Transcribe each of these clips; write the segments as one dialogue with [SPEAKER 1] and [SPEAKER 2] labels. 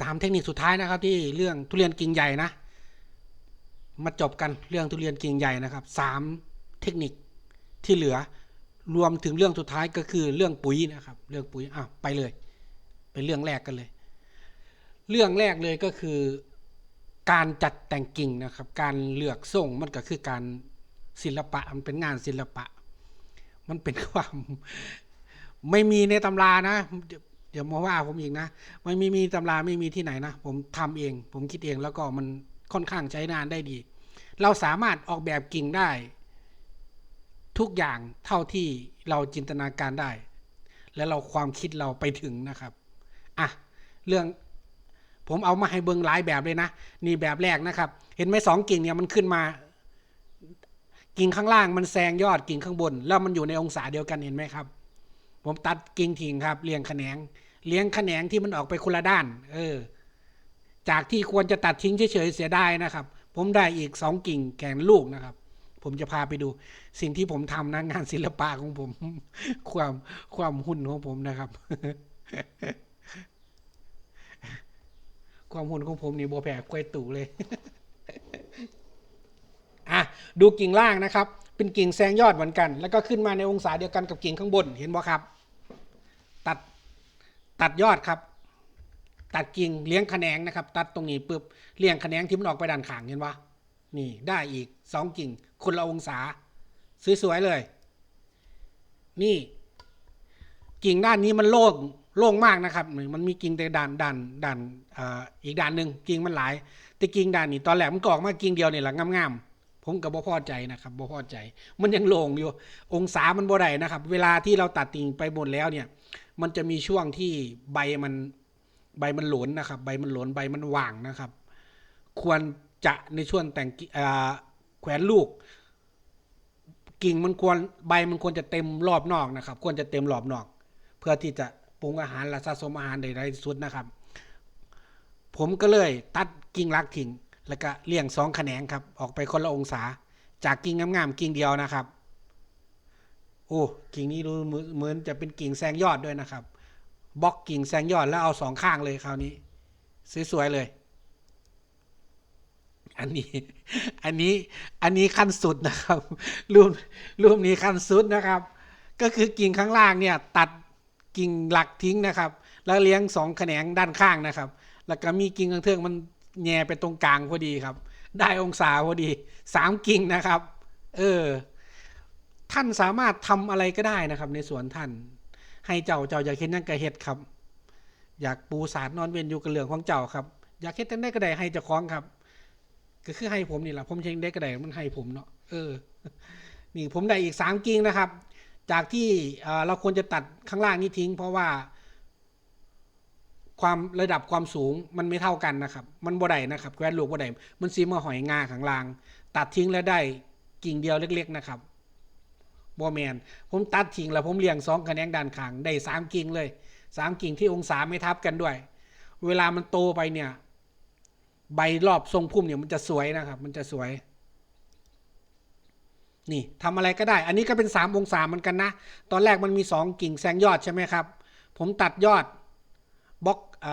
[SPEAKER 1] สามเทคนิคสุดท้ายนะครับ ที่เรื่องทุเรียนกิ่งใหญ่นะ มาจบกันเรื่องทุเรียนกิ่งใหญ่นะครับสามเทคนิคที่เหลือรวมถึงเรื่องสุดท้ายก็คือเรื่องปุ๋ยนะครับ เรื่องปุ๋ยอ้าวไปเลยไปเรื่องแรกกันเลย เรื่องแรกเลยก็คือการจัดแต่งกิ่งนะครับ การเลือกส่งมันก็คือการศิลปะมันเป็นงานศิลปะ มันเป็นความไม่มีในตำรานะ เดี๋ยวมาว่าผมอีกนะมันไม่มีตำราไม่มีที่ไหนนะ ผมทำเอง ผมคิดเองแล้วก็มันค่อนข้างใช้งานได้ดี เราสามารถออกแบบกิ่งได้ ทุกอย่างเท่าที่เราจินตนาการได้ และเราความคิดเราไปถึงนะครับอะเรื่องผมเอามาให้เบิงหลายแบบเลยนะ นี่แบบแรกนะครับ เห็นไหมสองกิ่งเนี่ยมันขึ้นมา กิ่งข้างล่างมันแซงยอดกิ่งข้างบน แล้วมันอยู่ในองศาเดียวกันเห็นไหมครับ ผมตัดกิ่งทิ้งครับเลี้ยงแขนง เลี้ยงแขนงที่มันออกไปคนละด้าน เออ จากที่ควรจะตัดทิ้งเฉยๆเสียได้นะครับ ผมได้อีกสองกิ่งแขนลูกนะครับ ผมจะพาไปดู สิ่งที่ผมทำนะงานศิลปะของผม ความความหุ่นของผมนะครับ ความหุ่นของผมนี่โบแพ้กล้วยตู่เลยอะดูกิ่งล่างนะครับ เป็นกิ่งแซงยอดเหมือนกัน แล้วก็ขึ้นมาในองศาเดียวกันกับกิ่งข้างบนเห็นบ่ครับ ตัดยอดครับ ตัดกิ่งเลี้ยงแขนงนะครับ ตัดตรงนี้ปุ๊บเลี้ยงแขนงที่มันออกไปด้านข้างเห็นปะนี่ได้อีกสองกิ่งคนละองศาสวยๆเลย นี่ กิ่งด้านนี้มันโล่งโล่งมากนะครับมันมีกิ่งแต่ด้านด้านด้านอ,อีกด้านหนึ่งกิ่งมันหลาย แต่กิ่งด้านนี้ตอนแรกมันกออกมากิ่งเดียวนี่แหละงามๆผมกับบ่พอใจนะครับบ่พอใจ มันยังโล่งอยู่ องศามันบ่ได้นะครับ เวลาที่เราตัดกิ่งไปหมดแล้วเนี่ย มันจะมีช่วงที่ใบมันใบมันหลนนะครับ ใบมันหลนใบมันว่างนะครับ ควรจะในช่วงแต่งแขวนลูก กิ่งมันควรใบมันควรจะเต็มรอบนอกนะครับ ควรจะเต็มรอบนอก เพื่อที่จะปรุงอาหารและสะสมอาหารได้ได้สุดนะครับ ผมก็เลยตัดกิ่งรักทิ้งแล้วก็เลี่ยงสองแขนงครับ ออกไปคนละองศา จากกิ่งงามๆกิ่งเดียวนะครับ อ้กิ่งนี้ดูเหมือนเหมือนจะเป็นกิ่งแซงยอดด้วยนะครับบล็อกกิ่งแซงยอดแล้วเอาสองข้างเลยคราวนี้สวยๆเลย อันนี้ อันนี้ อันนี้ขั้นสุดนะครับ รูปรูปนี้ขั้นสุดนะครับ ก็คือกิ่งข้างล่างเนี่ย ตัดกิ่งหลักทิ้งนะครับ แล้วเลี้ยงสองแขนงด้านข้างนะครับ แล้วก็มีกิ่งข้างเทืองมันแง่ไปตรงกลางพอดีครับ ได้องศาพอดีสามกิ่งนะครับ เออ ท่านสามารถทำอะไรก็ได้นะครับ ในสวนท่าน ให้เจ้าเจ้าอยากเห็นหยังกระเฮ็ดครับ อยากปูสาดนอนเวียนอยู่กับเหลืองของเจ้าครับ อยากเฮ็ดจังได้ก็ได้ให้เจ้าของครับ ก็คือให้ผมนี่แหละผมเชงได้ก็ได้มันให้ผมเนาะเออ นี่ผมได้อีกสามกิ่งนะครับ จากที่เอ่อเราควรจะตัดข้างล่างนี้ทิ้ง เพราะว่า ความระดับความสูงมันไม่เท่ากันนะครับ มันบ่ได้นะครับแกวนลูกบ่ได้มันซีมาหอยงาข้างล่าง ตัดทิ้งแล้วได้กิ่งเดียวเล็ก ๆ นะครับ บ่แมนผมตัดทิ้งแล้วผมเลี้ยงสองแขนงด้านข้างได้สามกิ่งเลยสามกิ่งที่องศาไม่ทับกันด้วย เวลามันโตไปเนี่ย ใบรอบทรงพุ่มเนี่ยมันจะสวยนะครับ มันจะสวย นี่ทำอะไรก็ได้ อันนี้ก็เป็นสามองศาเหมือนกันนะ ตอนแรกมันมีสองกิ่งแซงยอดใช่ไหมครับ ผมตัดยอดบล็อกอ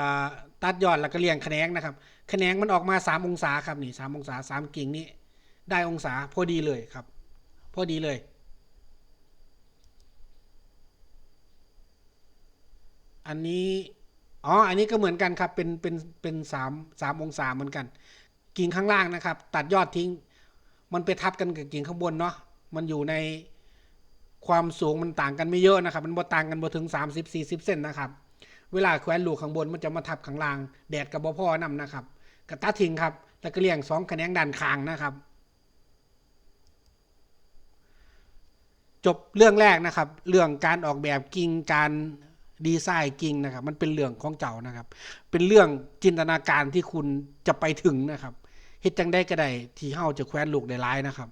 [SPEAKER 1] ตัดยอดแล้วก็เรียงแขนงนะครับแขนงมันออกมาสามองศาครับนี่สามองศาสามกิ่งนี้ ได้องศาพอดีเลยครับ พอดีเลย อันนี้อ๋ออันนี้ก็เหมือนกันครับเป็นเป็นเป็นสามสามองศาเหมือนกัน กิ่งข้างล่างนะครับ ตัดยอดทิ้ง มันไปทับกันกับกิ่งข้างบนเนาะมันอยู่ในความสูงมันต่างกันไม่เยอะนะครับ มันบ่ต่างกันบ่ถึง 30 40 เซนนะครับ เวลาแขวนลูกข้างบนมันจะมาทับข้างล่าง แดดกับบ่พ่อนำนะครับกระตัดทิ้งครับแล้วก็เลี้ยงสองแขนงด้านข้างนะครับ จบเรื่องแรกนะครับ เรื่องการออกแบบกิ่งการ ดีไซน์กิ่งนะครับมันเป็นเรื่องของเจ้านะครับ เป็นเรื่องจินตนาการที่คุณจะไปถึงนะครับเฮ็ดจังได้ก็ได้ที่เฮาจะแคว้นลูกได้หลายนะครับ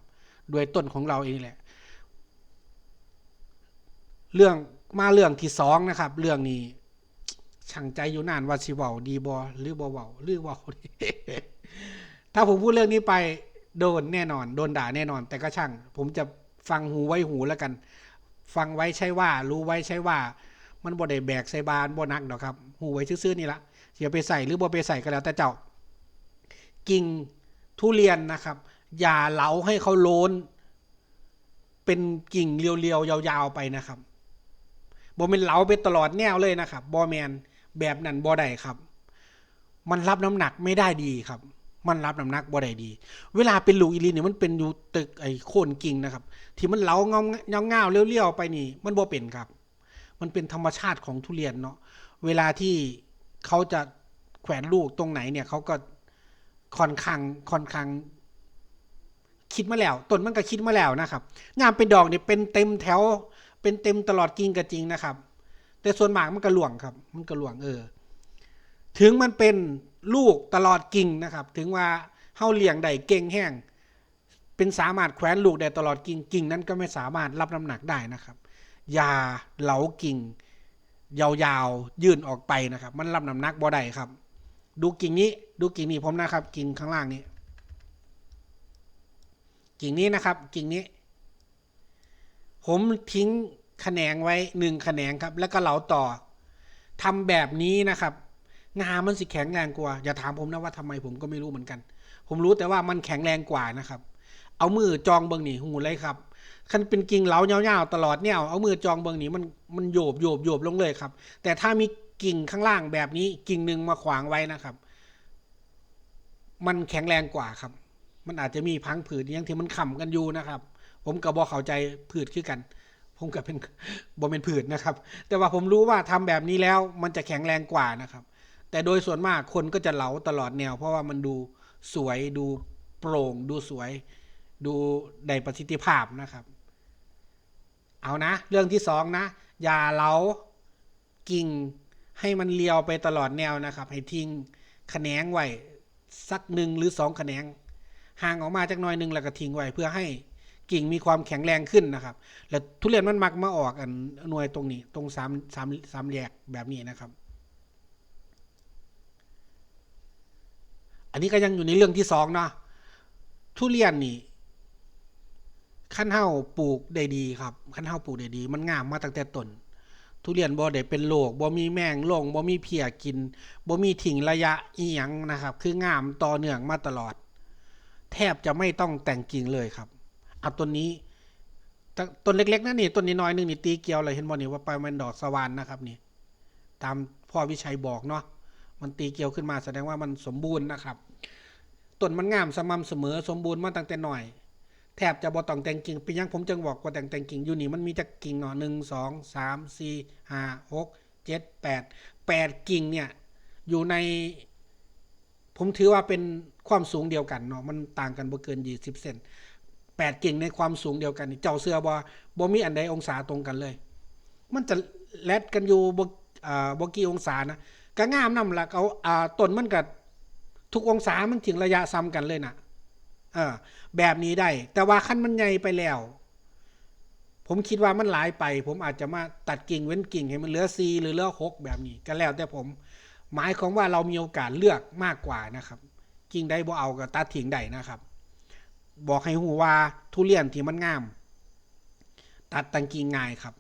[SPEAKER 1] ด้วยต้นของเราเองแหละ เรื่องมาเรื่องที่สองนะครับ เรื่องนี้ช่างใจอยู่นานว่าสิเว้าดีบ่หรือบ่เว้าหรือเว้าถ้าผมพูดเรื่องนี้ไปโดนแน่นอน โดนด่าแน่นอน แต่ก็ช่าง ผมจะฟังหูไว้หูแล้วกัน ฟังไว้ใช่ว่า รู้ไว้ใช่ว่า มันบ่ได้แบกใส่บานบ่นักดอกครับหูไว้ซื่อๆนี่ละเสียไปใส่หรือบ่ไปใส่ก็แล้วแต่เจ้า กิ่งทุเรียนนะครับ อย่าเหลาให้เขาโลนเป็นกิ่งเรียวๆยาวๆไปนะครับบ่เป็นเหลาไปตลอดแนวเลยนะครับบ่แมนแบบนั้นบ่ได้ครับ มันรับน้ำหนักไม่ได้ดีครับ มันรับน้ำหนักบ่ได้ดี เวลาเป็นลูกอีลีเนี่ยมันเป็นอยู่ตึกไอ้โคนกิ่งนะครับ ที่มันเหลาเงาเงาเงาๆเลี้ยวๆไปนี่ มันบ่เป็นครับ มันเป็นธรรมชาติของทุเรียนเนาะเวลาที่เขาจะแขวนลูกตรงไหนเนี่ยเขาก็ค่อนข้างค่อนข้างคิดมาแล้วต้นมันก็คิดมาแล้วนะครับงามเป็นดอกเนี่ยเป็นเต็มแถว เป็นเต็มตลอดกิ่งก็จริงนะครับ แต่ส่วนมากมันก็หลวงครับ มันก็หลวงเออ ถึงมันเป็นลูกตลอดกิ่งนะครับ ถึงว่าเฮาเลี้ยงได้เก่งแห้งเป็นสามารถแขวนลูกได้ตลอดกิ่งกิ่งนั้นก็ไม่สามารถรับน้ำหนักได้นะครับ ยาเหลากิ่ง ยาวๆยื่นออกไปนะครับ มันรับน้ำหนักบ่ได้ครับ ดูกิ่งนี้ดูกิ่งนี้ผมนะครับ กิ่งข้างล่างนี้ กิ่งนี้นะครับ กิ่งนี้ ผมทิ้งแขนงไว้หนึ่งแขนงครับ แล้วก็เหลาต่อทำแบบนี้นะครับงามันสิแข็งแรงกว่า อย่าถามผมนะว่าทำไมผมก็ไม่รู้เหมือนกัน ผมรู้แต่ว่ามันแข็งแรงกว่านะครับ เอามือจองเบิงนี่หูเลยครับ คันเป็นกิ่งเหลาเงาๆตลอดเนี่ยเอามือจองเบิงนี่มันมันโยบโยบโยบลงเลยครับ แต่ถ้ามีกิ่งข้างล่างแบบนี้กิ่งหนึ่งมาขวางไว้นะครับ มันแข็งแรงกว่าครับ มันอาจจะมีพังผืดยังที่มันขำกันอยู่นะครับ ผมกับบอเข้าใจผืดคือกัน ผมกับเป็นบอเป็นผืดนะครับ แต่ว่าผมรู้ว่าทำแบบนี้แล้ว มันจะแข็งแรงกว่านะครับ แต่โดยส่วนมากคนก็จะเหลาตลอดแนว เพราะว่ามันดูสวยดูโปร่ง ดูสวย ดูได้ประสิทธิภาพนะครับ เอานะ เรื่องที่สองนะ อย่าเหลากิ่งให้มันเลียวไปตลอดแนวนะครับ ให้ทิ้งแขนงไว้สักหนึ่งหรือสองแขนงห่างออกมาจากหน้อยหนึ่งแล้วก็ทิ้งไว้เพื่อให้กิ่งมีความแข็งแรงขึ้นนะครับ แล้วทุเรียนมันมักมาออกอันหน่วยตรงนี้ตรงสามสามสามแยกแบบนี้นะครับ อันนี้ก็ยังอยู่ในเรื่องที่สองเนาะทุเรียนนี่ ขั้นเฮาปลูกได้ดีครับขั้นเฮาปลูกได้ดี มันงามมาตั้งแต่ต้นทุเรียนบ่ได้เป็นโรคบ่มีแมงลงบ่มีเพียกินบ่มีถิ่งระยะอีหยังนะครับ คืองามต่อเนื่องมาตลอด แทบจะไม่ต้องแต่งกิ่งเลยครับเอาต้นนี้ต้นเล็กๆนะนี่ต้นนี้น้อยหนึงนี่ตีเกลียวเลยเห็นบ่นี่ว่าไปมันดอกสวรรค์นะครับนี่ ตามพ่อวิชัยบอกเนาะมันตีเกลียวขึ้นมาแสดงว่ามันสมบูรณ์นะครับต้นมันงามสม่ำเสมอสมบูรณ์มาตั้งแต่หน่อย แทบจะบ่ต้องแต่งกิ่งปียังผมจึงบอกว่าแต่งแต่งกิ่งอยู่นี่มันมีจักกิ่งเนาะหนึ่งสองสามสี่ห้าหกเจ็ดแปดแปดกิ่งเนี่ยอยู่ใน ผมถือว่าเป็นความสูงเดียวกันเนาะมันต่างกันบ่เกินยี่สิบเซนแปดกิ่งในความสูงเดียวกันนี่เจ้าเสือบ่บ่มีอันใดองศาตรงกันเลย มันจะแลดกันอยู่บ่อ่าบ่กี่องศานะก็งามนำละเอาต้นมันก็ทุกองศามันถึงระยะซ้ำกันเลยนะ เออแบบนี้ได้ แต่ว่าขั้นมันใหญ่ไปแล้ว ผมคิดว่ามันหลายไป ผมอาจจะมาตัดกิ่งเว้นกิ่งให้มันเหลือซีหรือเหลือหกแบบนี้ก็แล้วแต่ผม หมายความว่าเรามีโอกาสเลือกมากกว่านะครับ กิ่งใดบ่เอาก็ตัดทิ้งได้นะครับ บอกให้หูว่าทุเรียนที่มันงาม ตัดตังกิ่งง่ายครับ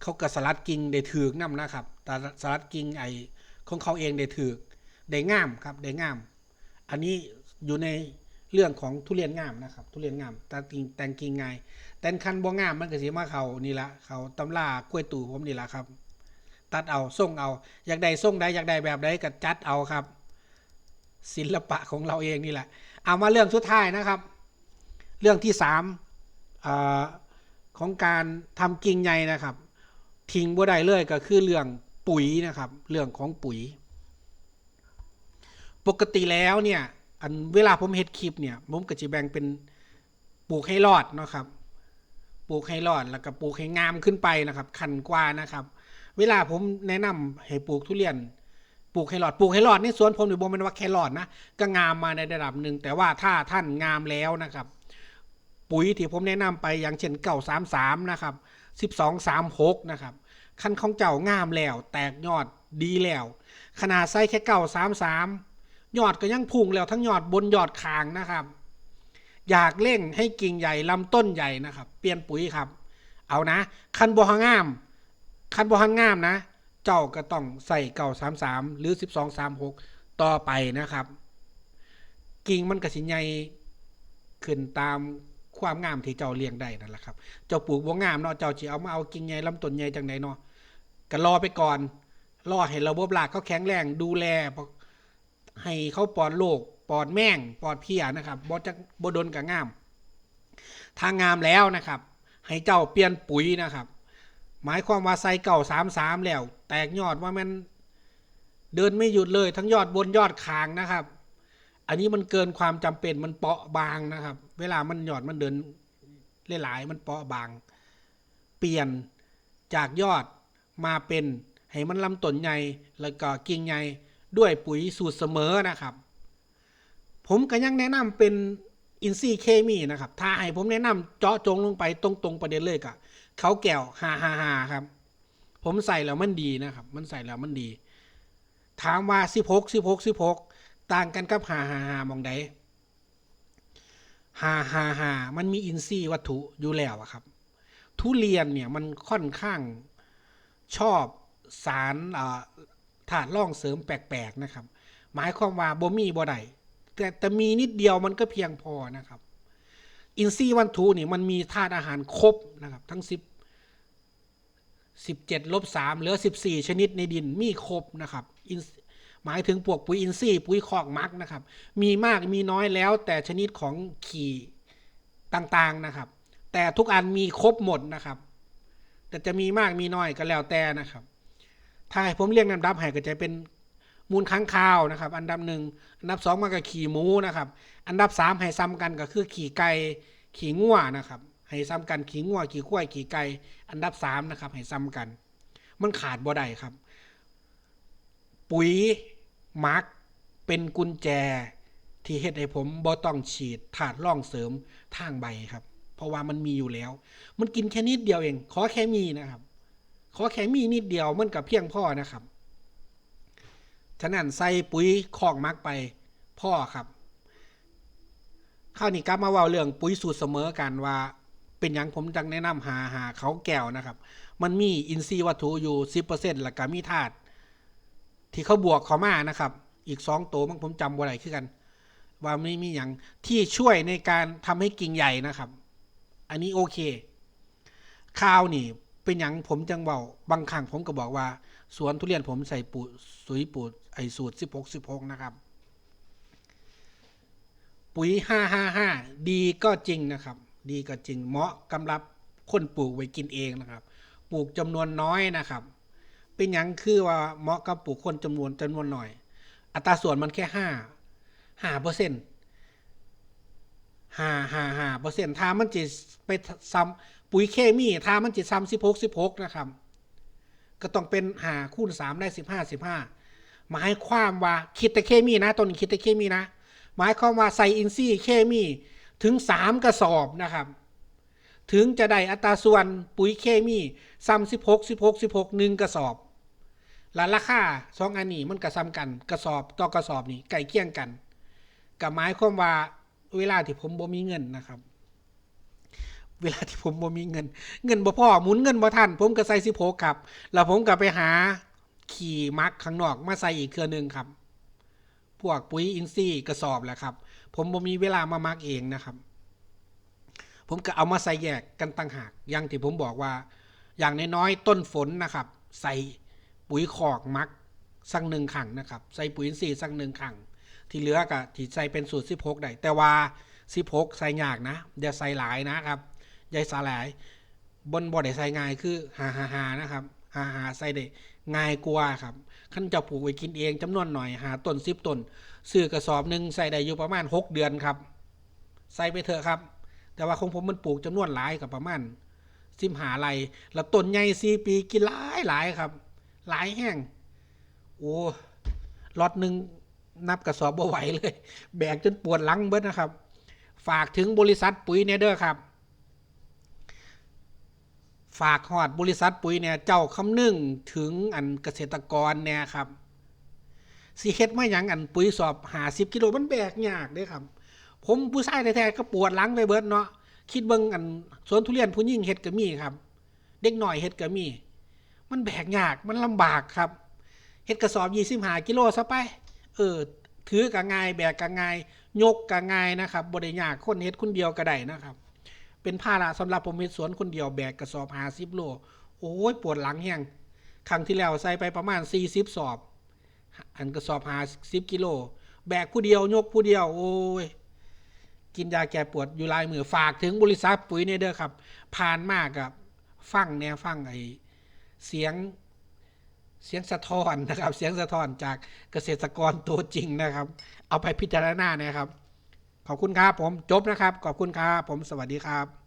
[SPEAKER 1] เขาก็สลัดกิ่งได้ถือกนํนะครับแต่สลัดกิ่งไอของเขาเองได้ถือกได้งามครับได้งาม อันนี้อยู่ใน เรื่องของทุเรียนงามนะครับ ทุเรียนงามแต่กิ่งแต่งกิ่งง่ายแต่คันบ่งามมันก็สิมาเขานี่ละเขาตำรากล้วยตู่ผมนี่ละครับ ตัดเอาส่งเอา อยากได้ส่งได้อยากได้แบบใดก็จัดเอาครับ ศิลปะของเราเองนี่แหละ เอามาเรื่องสุดท้ายนะครับ เรื่องที่สามอของการทำกิ่งใหญ่นะครับ ทิ้งบ่ได้เลยก็คือเรื่องปุ๋ยนะครับ เรื่องของปุ๋ย ปกติแล้วเนี่ย อันเวลาผมเฮ็ดคลิปเนี่ยผมก็จะแบ่งเป็นปลูกให้รอดเนาะครับ ปลูกให้รอดแล้วก็ปลูกให้งามขึ้นไปนะครับขันกว่านะครับ เวลาผมแนะนำให้ปลูกทุเรียนปลูกให้รอดปลูกให้รอดในสวนผมนี่บ่แม่นว่าแครอดนะก็งามมาในระดับหนึ่งแต่ว่าถ้าท่านงามแล้วนะครับ ปุ๋ยที่ผมแนะนำไปอย่างเช่นเก่าสามสามนะครับสิบสองสามหกนะครับคันของเจ้างามแล้ว แตกยอดดีแล้ว ขนาดไซส้แค่เก่าสามสาม ยอดก็ยังพุ่งแล้วทั้งยอดบนยอดคางนะครับ อยากเร่งให้กิ่งใหญ่ลำต้นใหญ่นะครับ เปลี่ยนปุ๋ยครับ เอานะ คันบอหงาม คันบอหังงามนะ เจ้าก็ต้องใส่เก่าสามสามหรือสิบสองสามหกต่อไปนะครับ กิ่งมันก็สิใหญ่ขึ้นตามความงามที่เจ้าเลี้ยงได้นั่นแหละครับ เจ้าปลูกบ่งามเนาะ เจ้าสิเอามาเอากิ่งใหญ่ลำต้นใหญ่จังไดเนาะก็รอไปก่อน รอให้ระบบรากเขาแข็งแรงดูแล ให้เขาปลอดโรคปลอดแม่งปลอดเพียนะครับบ่จะบ่ดนกับงาม ทางงามแล้วนะครับ ให้เจ้าเปลี่ยนปุ๋ยนะครับ หมายความว่าใส่เก่าสามสามแล้ว แตกยอดว่ามันเดินไม่หยุดเลยทั้งยอดบนยอดคางนะครับ อันนี้มันเกินความจำเป็นมันเปราะบางนะครับ เวลามันยอดมันเดินหลายๆมันเปราะบาง เปลี่ยนจากยอดมาเป็นให้มันลำต้นใหญ่แล้วก็กิ่งใหญ่ ด้วยปุ๋ยสูตรเสมอนะครับ ผมก็ยังแนะนำเป็นอินทรีเคมีนะครับ ถ้าให้ผมแนะนำเจาะจงลงไปตรง ๆ ประเด็นเลยกะเขาแก้วฮ่าฮ่าฮาครับ ผมใส่แล้วมันดีนะครับ มันใส่แล้วมันดี ถามว่าสิบหกสิบหกสิบหกต่างกันกับฮาฮ่าฮามองใดฮ่าฮ่าฮามันมีอินทรีวัตถุอยู่แล้วอะครับ ทุเรียนเนี่ยมันค่อนข้างชอบสารอ่า ถาดล่องเสริมแปลกๆนะครับ หมายความว่าบ่มีบ่ได้แต่แต่มีนิดเดียวมันก็เพียงพอนะครับ อินทรีย์วัตถุนี่มันมีธาตุอาหารครบนะครับ ทั้งสิบสิบเจ็ดลบสามเหลือสิบสี่ชนิดในดินมีครบนะครับอินหมายถึงพวกปุ๋ยอินทรีย์ปุ๋ยคอกมักนะครับ มีมากมีน้อยแล้ว แต่ชนิดของขี่ต่างๆนะครับ แต่ทุกอันมีครบหมดนะครับ แต่จะมีมากมีน้อยก็แล้วแต่นะครับ ถ้าให้ผมเรียงลำดับให้ก็จะเป็นมูลค้างคาวนะครับ อันดับหนึ่งอันดับสองมันก็ขี่หมูนะครับ อันดับสามให้ซ้ำกันก็คือขี่ไก่ขี่งัวนะครับ ให้ซ้ำกันขี่งัวขี่ข้วยขี่ไก่อันดับสามนะครับ ให้ซ้ำกัน มันขาดบ่ได้ครับ ปุ๋ยหมักเป็นกุญแจที่เฮ็ดให้ผมบ่ต้องฉีดถาดร่องเสริมทางใบครับ เพราะว่ามันมีอยู่แล้ว มันกินแค่นิดเดียวเอง ขอแค่มีนะครับ ขอแค่มีนิดเดียวมันกับเพียงพ่อนะครับ ฉะนั้นใส่ปุ๋ยคอกมักไปพ่อครับ ข้าวนี้กลับมาเว่าเรื่องปุ๋ยสูตรเสมอกันว่า เป็นอย่างผมจังแนะนำหาหาเขาแก้วนะครับ มันมีอินทรีย์วัตถุอยู่สิบเปอร์เซ็นต์ล้วก็มีธาตุที่เขาบวกเขามานะครับ อีกสองตัวมันผมจำบ่ได้คือกัน ว่าไม่มีอย่างที่ช่วยในการทำให้กิ่งใหญ่นะครับ อันนี้โอเค ข้าวนี่ เป็นอย่างผมจังเบาบางครั้งผมก็บอกว่า สวนทุเรียนผมใส่ปูสุยปูไอสูตรสิบหกสิบหกนะครับ ปุ๋ยห้าห้าห้าดีก็จริงนะครับ ดีก็จริงเหมาะกำลับคนปลูกไว้กินเองนะครับ ปลูกจำนวนน้อยนะครับ เป็นอย่างคือว่าเหมาะกับปลูกคนจำนวนจำนวนหน่อย อัตราส่วนมันแค่ห้าห้าเปอร์เซ็นต์ห้าห้าห้าเปอร์เซ็นต์ถ้ามันจะไปซ้ำ ปุ๋ยเคมีถ้ามันจะซ้ำสิบหกสิบหกนะครับ ก็ต้องเป็นหาคูณสามได้สิบห้าสิบห้าหมายความว่าคิดแต่เคมีนะต้นนี้คิดแต่เคมีนะ หมายความว่าใส่อินทรีย์เคมีถึงสามกระสอบนะครับ ถึงจะได้อัตราส่วนปุ๋ยเคมีซ้ำสิบหกสิบหกสิบหกหนึ่งกระสอบและราคาสองอันนี้มันกระซ้ำกันกระสอบต่อกระสอบนี่ไก่เคี่ยงกันกับหมายความว่าเวลาที่ผมบ่มีเงินนะครับ เวลาที่ผมบ่มีเงิน เงินบ่พอหมุนเงินบ่ทันผมก็ใส่สิบหกครับ แล้วผมก็ไปหาขี่มักข้างนอกมาใส่อีกเครือหนึ่งครับ พวกปุ๋ยอินทรีย์กระสอบแหละครับ ผมบ่มีเวลามามักเองนะครับ ผมก็เอามาใส่แยกกันต่างหากอย่างที่ผมบอกว่า อย่างน้อยๆต้นฝนนะครับ ใส่ปุ๋ยคอกมักสักหนึ่งขังนะครับ ใส่ปุ๋ยอินทรีย์สักหนึ่งขังที่เหลือก็ที่ใส่เป็นสูตรสิบหกได้แต่ว่าสิบหกใส่ยากนะอย่าใส่หลายนะครับ ยาใส่หลายบนบ่ได้ใส่ง่ายคือหาหาหานะครับหาหาใส่ได้ง่ายกว่าครับขั้นจะปลูกไว้กินเองจำนวนหน่อยหาต้นสิบต้นซื้อกระสอบหนึ่งใส่ได้อยู่ประมาณหกเดือนครับ ใส่ไปเถอะครับ แต่ว่าของผมมันปลูกจำนวนหลายกับประมาณสิมหาไรแล้วต้นใหญ่สี่ปีกินหลายหลายครับ หลายแห้งโอ้ล็อตหนึ่งนับกระสอบบ่ไหวเลย แบกจนปวดหลังเบิดนะครับ ฝากถึงบริษัทปุ๋ยเนเด้อครับ ฝากหอดบริษัทปุ๋ยเนี่ยเจ้าคำนึงถึงอันเกษตรกรเนี่ยครับสิเฮ็ดมาหยังอันปุ๋ยสอบหาสิบกิโลมันแบกยากเด้ครับ ผมผู้ชายแท้ๆก็ปวดหลังไปเบิดเนาะคิดเบิ่งอันสวนทุเรียนผู้หญิงเฮ็ดก็มีครับ เด็กหน่อยเฮ็ดก็มี มันแบกยากมันลำบากครับเฮ็ดกระสอบยี่สิบหากิโลซะไป เออ ถือกะง่ายแบกกะง่าย ยกกะง่ายนะครับบ่ได้ยากคนเฮ็ดคนเดียวก็ได้นะครับ เป็นภาระสำหรับผมเฮ็ดสวนคนเดียวแบกกระสอบ50โล โอ้ยปวดหลังแฮงครั้งที่แล้วใส่ไปประมาณ40สอบ อันกระสอบ50กิโล แบกผู้เดียวยกผู้เดียว โอ้ย กินยาแก้ปวดอยู่ลายมือฝากถึงบริษัทปุ๋ยเนี่ยเด้อครับ ผ่านมากกับฟังแนวฟังไอเสียงเสียงสะท้อนนะครับ เสียงสะท้อนจากเกษตรกรตัวจริงนะครับ เอาไปพิจารณานะครับ ขอบคุณครับผมจบนะครับ ขอบคุณครับผมสวัสดีครับ